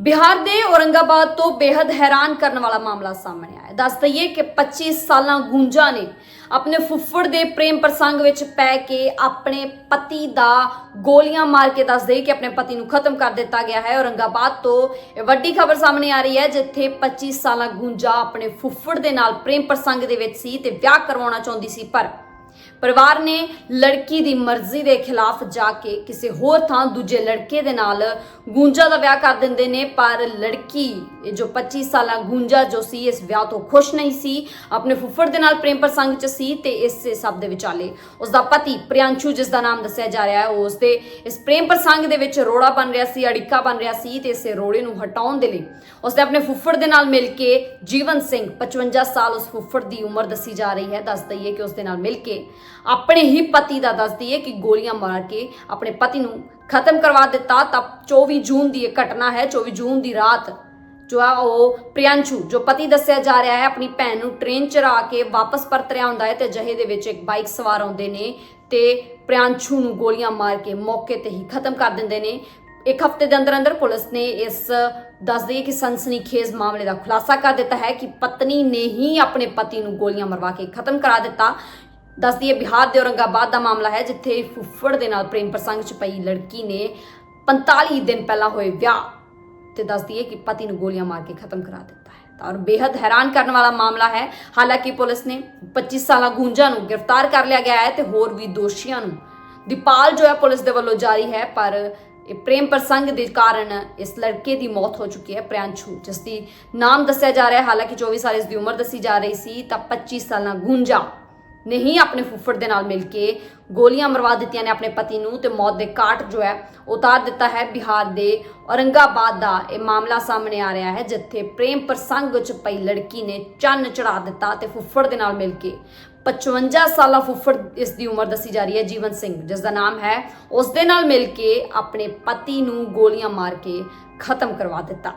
ਬਿਹਾਰ ਦੇ ਔਰੰਗਾਬਾਦ ਤੋਂ ਬੇहद ਹੈਰਾਨ ਕਰਨ ਵਾਲਾ ਮਾਮਲਾ ਸਾਹਮਣੇ ਆਇਆ ਦੱਸ ਦਈਏ ਕਿ 25 ਸਾਲਾਂ ਗੁੰਜਾ ਨੇ ਆਪਣੇ ਫੁੱਫੜ ਦੇ ਪ੍ਰੇਮ ਪ੍ਰਸੰਗ ਵਿੱਚ ਪੈ ਕੇ ਆਪਣੇ ਪਤੀ ਦਾ ਗੋਲੀਆਂ ਮਾਰ ਕੇ ਦੱਸ ਦਈਏ ਕਿ ਆਪਣੇ ਪਤੀ ਨੂੰ ਖਤਮ ਕਰ ਦਿੱਤਾ ਗਿਆ ਹੈ। ਔਰੰਗਾਬਾਦ ਤੋਂ ਇਹ ਵੱਡੀ ਖਬਰ ਸਾਹਮਣੇ ਆ ਰਹੀ ਹੈ, ਜਿੱਥੇ 25 ਸਾਲਾਂ ਗੁੰਜਾ ਆਪਣੇ ਫੁੱਫੜ ਦੇ ਨਾਲ ਪ੍ਰੇਮ ਪ੍ਰਸੰਗ ਦੇ ਵਿੱਚ ਸੀ ਤੇ ਵਿਆਹ ਕਰਵਾਉਣਾ ਚਾਹੁੰਦੀ ਸੀ, ਪਰ ਪਰਿਵਾਰ ਨੇ ਲੜਕੀ ਦੀ ਮਰਜ਼ੀ ਦੇ ਖਿਲਾਫ ਜਾ ਕੇ ਕਿਸੇ ਹੋਰ ਥਾਂ ਦੂਜੇ ਲੜਕੇ ਦੇ ਨਾਲ ਗੂੰਜਾ ਦਾ ਵਿਆਹ ਕਰ ਦਿੰਦੇ ਨੇ, ਪਰ ਲੜਕੀ, ਇਹ ਜੋ 25 ਸਾਲਾਂ ਗੂੰਜਾ ਜੋ ਸੀ, ਇਸ ਵਿਆਹ ਤੋਂ ਖੁਸ਼ ਨਹੀਂ ਸੀ। ਆਪਣੇ ਫੁੱਫੜ ਦੇ ਨਾਲ ਪ੍ਰੇਮ ਪ੍ਰਸੰਗ 'ਚ ਸੀ ਤੇ ਇਸ ਸਭ ਦੇ ਵਿਚਾਲੇ ਉਸ ਦਾ ਪਤੀ ਪ੍ਰਿਆੰਸ਼ੂ, ਜਿਸ ਦਾ ਨਾਮ ਦੱਸਿਆ ਜਾ ਰਿਹਾ ਹੈ, ਉਸ ਦੇ ਇਸ ਪ੍ਰੇਮ ਪ੍ਰਸੰਗ ਦੇ ਵਿੱਚ ਰੋੜਾ ਬਣ ਰਿਹਾ ਸੀ, ਅੜਿੱਕਾ ਬਣ ਰਿਹਾ ਸੀ ਤੇ ਇਸੇ ਰੋੜੇ ਨੂੰ ਹਟਾਉਣ ਦੇ ਲਈ ਉਸਨੇ ਆਪਣੇ ਫੁੱਫੜ ਦੇ ਨਾਲ ਮਿਲ ਕੇ ਜੀਵਨ ਸਿੰਘ 55 ਸਾਲ ਉਸ ਫੁੱਫੜ ਦੀ ਉਮਰ ਦੱਸੀ ਜਾ ਰਹੀ ਹੈ। ਦੱਸ ਦਈਏ ਕਿ ਉਸ ਦੇ ਨਾਲ ਮਿਲ ਕੇ ਆਪਣੇ ਹੀ ਪਤੀ ਦਾ ਦੱਸਦੀ ਹੈ ਕਿ ਗੋਲੀਆਂ ਮਾਰ ਕੇ ਆਪਣੇ ਪਤੀ ਨੂੰ ਖਤਮ ਕਰਵਾ ਦਿੱਤਾ, ਤਾਂ 24 ਜੂਨ ਦੀ ਇਹ ਘਟਨਾ ਹੈ 24 ਜੂਨ ਦੀ ਰਾਤ ਜੋ ਆ ਉਹ ਪ੍ਰਿਆੰਸ਼ੂ, ਜੋ ਪਤੀ ਦੱਸਿਆ ਜਾ ਰਿਹਾ ਹੈ, ਆਪਣੀ ਭੈਣ ਨੂੰ ਟ੍ਰੇਨ ਚਰਾ ਕੇ ਵਾਪਸ ਪਰਤ ਰਿਹਾ ਹੁੰਦਾ ਹੈ ਤੇ ਜਹੇ ਦੇ ਵਿੱਚ ਇੱਕ ਬਾਈਕ ਸਵਾਰ ਆਉਂਦੇ ਨੇ ਤੇ ਪ੍ਰਿਆੰਸ਼ੂ ਨੂੰ ਗੋਲੀਆਂ ਮਾਰ ਕੇ ਮੌਕੇ ਤੇ ਹੀ ਖਤਮ ਕਰ ਦਿੰਦੇ ਨੇ। ਇੱਕ ਹਫ਼ਤੇ ਦੇ ਅੰਦਰ ਅੰਦਰ ਪੁਲਿਸ ਨੇ ਇਸ ਦੱਸਦੀ ਹੈ ਕਿ ਸਨਸਨੀਖੇਜ਼ ਮਾਮਲੇ ਦਾ ਖੁਲਾਸਾ ਕਰ ਦਿੱਤਾ ਹੈ ਕਿ ਪਤਨੀ ਨੇ ਹੀ ਆਪਣੇ ਪਤੀ ਨੂੰ ਗੋਲੀਆਂ ਮਰਵਾ ਕੇ ਖਤਮ ਕਰਾ ਦਿੱਤਾ। ਦੱਸਦੀ ਹੈ ਬਿਹਾਰ ਦੇ ਔਰੰਗਾਬਾਦ ਦਾ ਮਾਮਲਾ ਹੈ, ਜਿੱਥੇ ਫੁੱਫੜ ਦੇ ਨਾਲ ਪ੍ਰੇਮ ਪ੍ਰਸੰਗ 'ਚ ਪਈ ਲੜਕੀ ਨੇ 45 ਦਿਨ ਪਹਿਲਾਂ ਹੋਏ ਵਿਆਹ ਤੇ ਦੱਸਦੀ ਹੈ ਕਿ ਪਤੀ ਨੂੰ ਗੋਲੀਆਂ ਮਾਰ ਕੇ ਖਤਮ ਕਰਾ ਦਿੱਤਾ ਹੈ। ਤਾਂ ਔਰ ਬੇहद ਹੈਰਾਨ ਕਰਨ ਵਾਲਾ ਮਾਮਲਾ ਹੈ। ਹਾਲਾਂਕਿ ਪੁਲਿਸ ਨੇ 25 ਸਾਲਾ ਗੂੰਜਾ ਨੂੰ ਗ੍ਰਿਫਤਾਰ ਕਰ ਲਿਆ ਗਿਆ ਹੈ ਤੇ ਹੋਰ ਵੀ ਦੋਸ਼ੀਆਂ ਨੂੰ ਦੀਪਾਲ ਜੋ ਹੈ ਪੁਲਿਸ ਦੇ ਵੱਲੋਂ ਜਾਰੀ ਹੈ, ਪਰ ਇਹ ਪ੍ਰੇਮ ਪ੍ਰਸੰਗ ਦੇ ਕਾਰਨ ਇਸ ਲੜਕੇ ਦੀ ਮੌਤ ਹੋ ਚੁੱਕੀ ਹੈ, ਪ੍ਰਿਆੰਸ਼ੂ, ਜਿਸ ਦੀ ਨਾਮ ਦੱਸਿਆ ਜਾ ਰਿਹਾ ਹੈ। ਹਾਲਾਂਕਿ 24 ਸਾਲ ਇਸ ਦੀ ਉਮਰ ਦੱਸੀ ਜਾ ਰਹੀ ਸੀ, ਤਾਂ 25 ਸਾਲਾਂ ਗੂੰਜਾ ਨੇ ਹੀ ਆਪਣੇ ਫੁੱਫੜ ਦੇ ਨਾਲ ਮਿਲ ਕੇ ਗੋਲੀਆਂ ਮਰਵਾ ਦਿੱਤੀਆਂ ਨੇ ਆਪਣੇ ਪਤੀ ਨੂੰ ਤੇ ਮੌਤ ਦੇ ਕਾਟ ਜੋ ਹੈ ਉਤਾਰ ਦਿੱਤਾ ਹੈ ਬਿਹਾਰ ਦੇ ਔਰੰਗਾਬਾਦ ਦਾ ਇਹ ਮਾਮਲਾ ਸਾਹਮਣੇ ਆ ਰਿਹਾ ਹੈ, ਜਿੱਥੇ ਪ੍ਰੇਮ ਪ੍ਰਸੰਗ ਚ ਪਈ ਲੜਕੀ ਨੇ ਚੰਨ ਚੜਾ ਦਿੱਤਾ ਤੇ ਫੁੱਫੜ ਦੇ ਨਾਲ ਮਿਲ ਕੇ 55 ਸਾਲਾ ਫੁੱਫੜ ਇਸ ਦੀ ਉਮਰ ਦੱਸੀ ਜਾ ਰਹੀ ਹੈ, ਜੀਵਨ ਸਿੰਘ, ਜਿਸ ਦਾ ਨਾਮ ਹੈ ਉਸ ਦੇ ਨਾਲ ਮਿਲ ਕੇ ਆਪਣੇ ਪਤੀ ਨੂੰ ਗੋਲੀਆਂ ਮਾਰ ਕੇ ਖਤਮ ਕਰਵਾ ਦਿੱਤਾ।